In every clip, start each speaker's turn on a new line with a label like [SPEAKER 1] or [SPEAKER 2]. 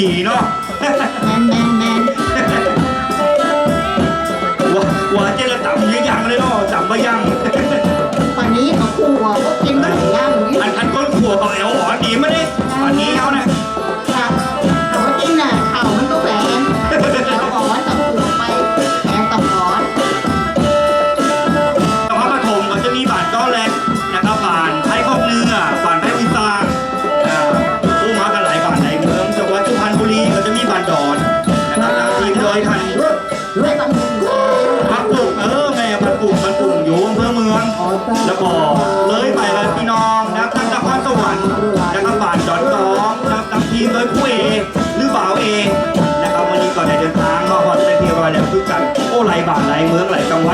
[SPEAKER 1] ดีๆเนาะ
[SPEAKER 2] ผักปลู
[SPEAKER 1] กเอ
[SPEAKER 2] อแม่
[SPEAKER 1] พักปลูกพักปลูกอยู่อำเภอเมืองและบอกเลยไปเลยพี่น้องนะครับทั้งนครสวรรค์นะครับบ้านจอดสองนะครับทั้งทีมโดยผู้เอหรือบ่าวเอนะครับวันนี้ก่อนในเดินทางมาหอดเป็นที่รอยแล้วคือกันโอ้ไหลบ่าไหลเมืองไหลกังวล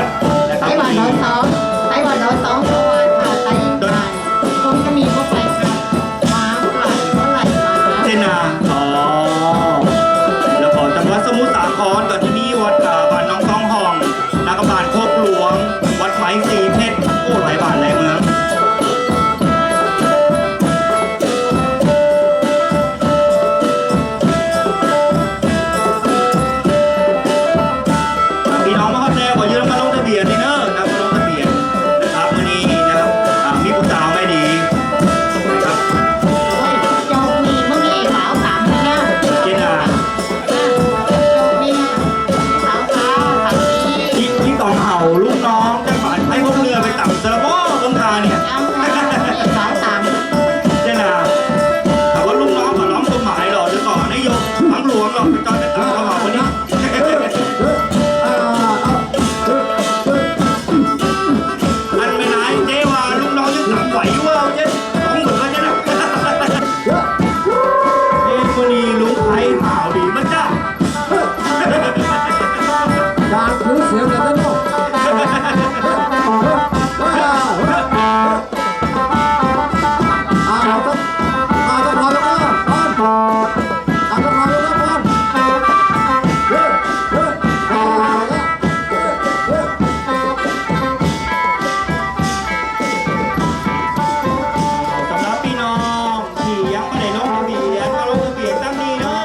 [SPEAKER 1] ยัไม่ได้ลงะเบี
[SPEAKER 2] ยนมาลงทะเบียนตั้งนี้เด้อ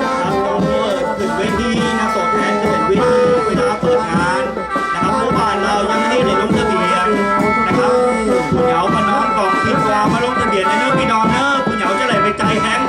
[SPEAKER 2] ครับตอนเปิดถึงเวทีนะสดแทนจะเป็นเวทีเวลาเปิดงานนะครับผู้บา
[SPEAKER 1] นเรายังไม่ได้ลงทะเบียนนะครับคุณเหยาพนอนกองคิดวามาลงทะเบียนเน้อพี่นอนเนอคุณเหยาจะไหลไปใจแห้ง